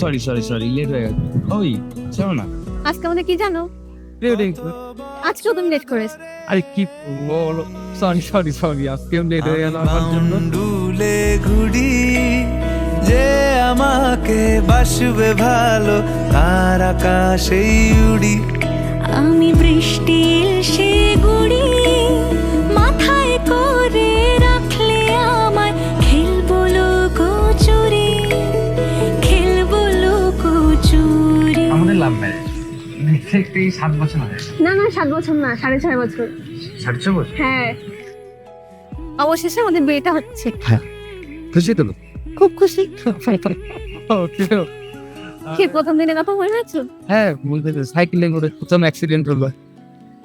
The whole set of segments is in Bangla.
সরি সরি সরি লেট হয়ে গেছে। ওই চলো না। আজকে আমাদের কি জানো? আজকেও তুমি লেট করেছ। আরে কি বলো। সরি সরি সরি আজকে লেট হয়ে গেল আমার জন্য। ডুলে ঘুড়ি যে আমাকে বাসবে ভালো তার আকাশেই উড়ি। আমি বৃষ্টি এসে গুড়ি মাথায় দেখতে সাত বছর হয়ে গেছে। না না সাত বছর না সাড়ে ছয় বছর। সাড়ে ছ বছর? হ্যাঁ। অবশেষে আমাদের বিয়েটা হচ্ছে। খুশি তো? খুব খুশি। ওকে কি প্রথম দিনে কথা মনে আছে? হ্যাঁ বলতে সাইকেলিং করে প্রথম অ্যাক্সিডেন্ট হলো।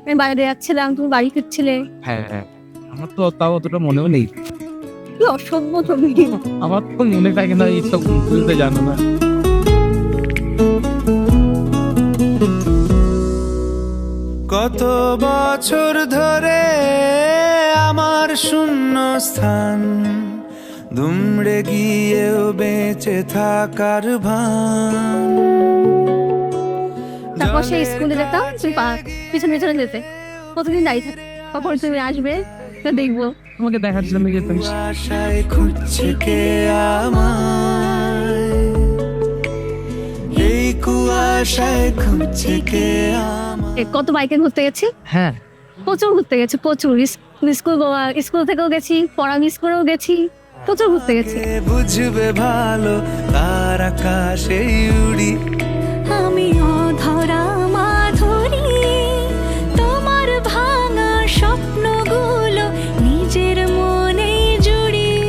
আমি বাইরে যাচ্ছিলাম তুমি বাড়ি ফিরছিলে। হ্যাঁ হ্যাঁ। আমার তো তাও অতটা মনেও নেই। কি আমার তো মনে থাকে না এইসব বুঝতে জানো না। কত বছর ধরে আমার শূন্য স্থান দুমড়ে গিয়েও বেঁচে থাকার ভান। তারপর সেই স্কুলে যেতাম তুমি পিছনে পিছনে যেতে। প্রতিদিন দাঁড়িয়ে কখন তুমি আসবে তা দেখব। তোমাকে দেখার জন্য যেতাম আশায় খুঁজছে কে আমায়? এই কুয়াশায় খুঁজছে কে আমায় কত বাইকে ঘুরতে গেছি? হ্যাঁ। প্রচুর ঘুরতে গেছি প্রচুর। স্কুল গোয়া- স্কুল থেকেও গেছি পড়া মিস করেও গেছি প্রচুর ঘুরতে গেছি। বুঝবে ভালো তার আকাশে উড়ি। আমি অধরা মাধুরী তোমার ভাঙা স্বপ্নগুলো নিজের মনে জুড়ি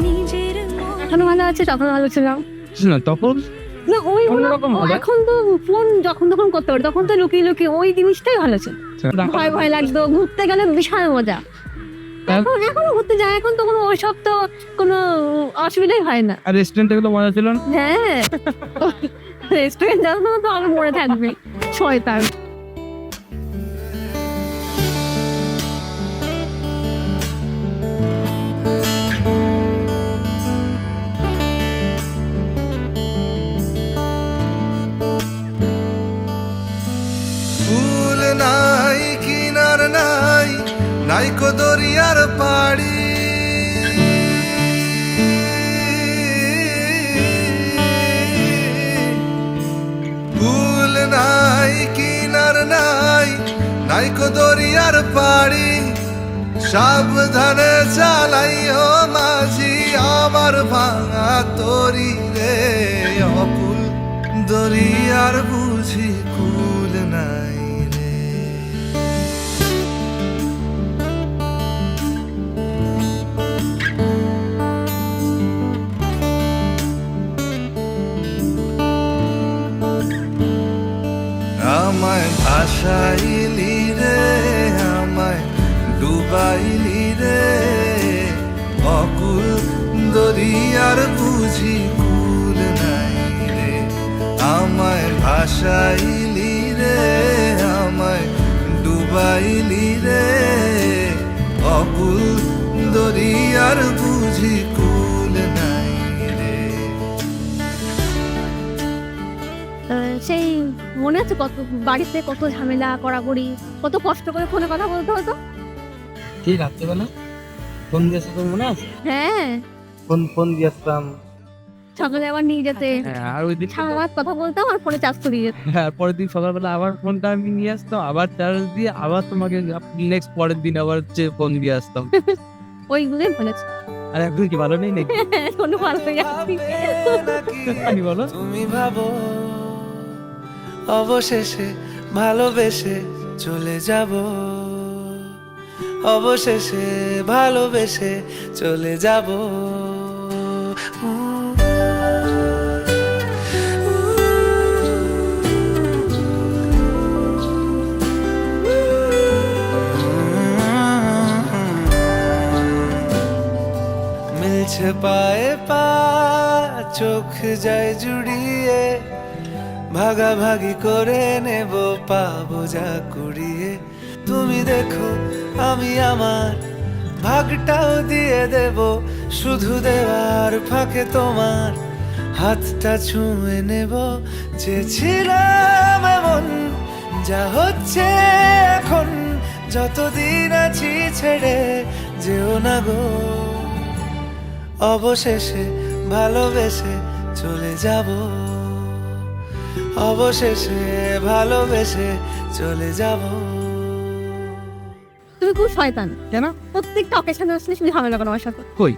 নিজের মনে ভালো আছে তখন ভালো ছিলাম। তখন না ওই অন্যরকম হবে। এখন তো ফোন যখন তখন করতে পারে তখন তো লুকিয়ে লুকিয়ে ওই জিনিসটাই ভালো ছিল। ভয় ভয় লাগতো ঘুরতে গেলে বিশাল মজা। এখন এখনও ঘুরতে যায় এখন তো কোনো ওইসব তো কোনো অসুবিধাই হয় না। আর রেস্টুরেন্টে গুলো মজা ছিল হ্যাঁ। রেস্টুরেন্ট যাব তো আরও মনে থাকবে শয়তান। নাই, কিনার নাই নাই কো দরিয়ার পাড়ি। ফুল নাই, কিনার নাই নাই কো দরিয়ার পাড়ি। সাবধানে চালাইও মাঝি, আমার ভাঙা তরি রে, অকুল দরিয়ার বুঝি অকুল দরিয়ার বুঝি কুল নাই রে। আমায় ভাসাইলি রে আমায় ডুবাইলি রে। অকুল দরিয়ার বুঝি কুল নাই রে। সেই মনে আছে কত বাড়িতে কত ঝামেলা কড়াকড়ি কত কষ্ট করে ফোনে কথা বলতে হতো? কি রাত্রেবেলা? ফোন দিয়েছে তো মনে আছে? হ্যাঁ। ফোন ফোন দিয়েছিলাম সকালে আবার নিয়ে যেতে। হ্যাঁ আর ওই দিন সারা কথা বলতাম আর ফোনে চার্জ করিয়ে যেত হ্যাঁ পরের দিন সকালবেলা আবার ফোনটা আমি নিয়ে আসতাম আবার চার্জ দিয়ে আবার তোমাকে নেক্সট পরের দিন আবার হচ্ছে ফোন দিয়ে আসতাম। ওইগুলোই বলেছে। আর এখন কি ভালো নেই নাকি? কোনো ভালো হয়ে যাচ্ছি আমি বলো? তুমি ভাবো অবশেষে ভালোবেসে চলে যাব। অবশেষে ভালোবেসে চলে যাব। মিলছে পায়ে পা, চোখ যায় জুড়িয়ে। ভাগাভাগি করে নেব, পাবো যা কুড়িয়ে। তুমি দেখো, আমি আমার ভাগটাও দিয়ে দেব। শুধু দেওয়ার ফাঁকে তোমার হাতটা ছুঁয়ে নেব। চেয়েছিলাম এমন, যা হচ্ছে এখন। যতদিন আছি ছেড়ে যেও না গো। অবশেষে ভালোবেসে চলে যাব। অবশেষে ভালোবেসে চলে যাব। তুমি খুব শয়তান। কেন? প্রত্যেকটা অকেশনে আসলে শুধু ঝামেলা করো আমার সাথে। কই?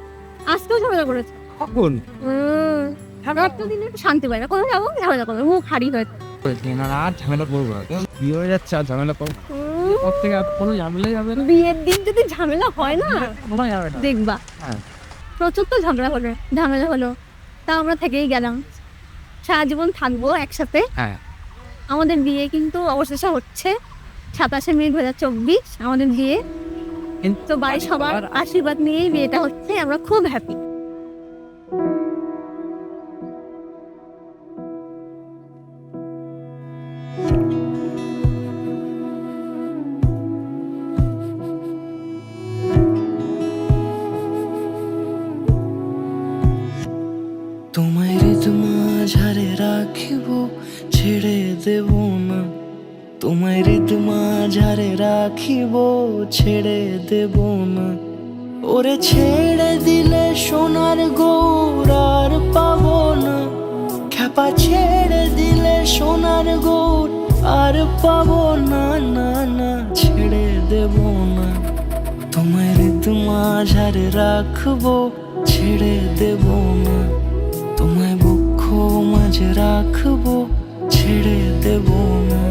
আজকেও ঝামেলা করেছে। কখন? দিনে শান্তি পাই না। কোথাও যাব ঝামেলা করব মুখ হারি হয়ে না না, আর ঝামেলা করব বিয়ে হয়ে যাচ্ছে আর ঝামেলা করব থেকে আর কোনো ঝামেলাই যাবে না। বিয়ের দিন যদি ঝামেলা হয় না কোনো যাবে না। দেখবা। হ্যাঁ। প্রচুর তো ঝগড়া হলো ঝামেলা হলো। তা আমরা থেকেই গেলাম। সারা জীবন থাকব একসাথে। হ্যাঁ। আমাদের বিয়ে কিন্তু অবশেষে হচ্ছে। সাতাশে মে দু হাজার চব্বিশ আমাদের বিয়ে। কিন্তু তো বাড়ির সবার আশীর্বাদ নিয়েই বিয়েটা হচ্ছে আমরা খুব হ্যাপি তোমায় হৃদ মাঝারে রাখিব ছেড়ে দেব না। তোমায় হৃদ মাঝারে রাখিব, ছেড়ে দেব না। ওরে ছেড়ে দিলে সোনার গৌর আর পাবো না। খ্যাপা ছেড়ে দিলে সোনার গৌর আর পাবো না না না, ছেড়ে দেব না। তোমার হৃদ মাঝারে রাখব, ছেড়ে দেব না। তোমায় বক্ষ মাঝে রাখব, ছেড়ে দেব না।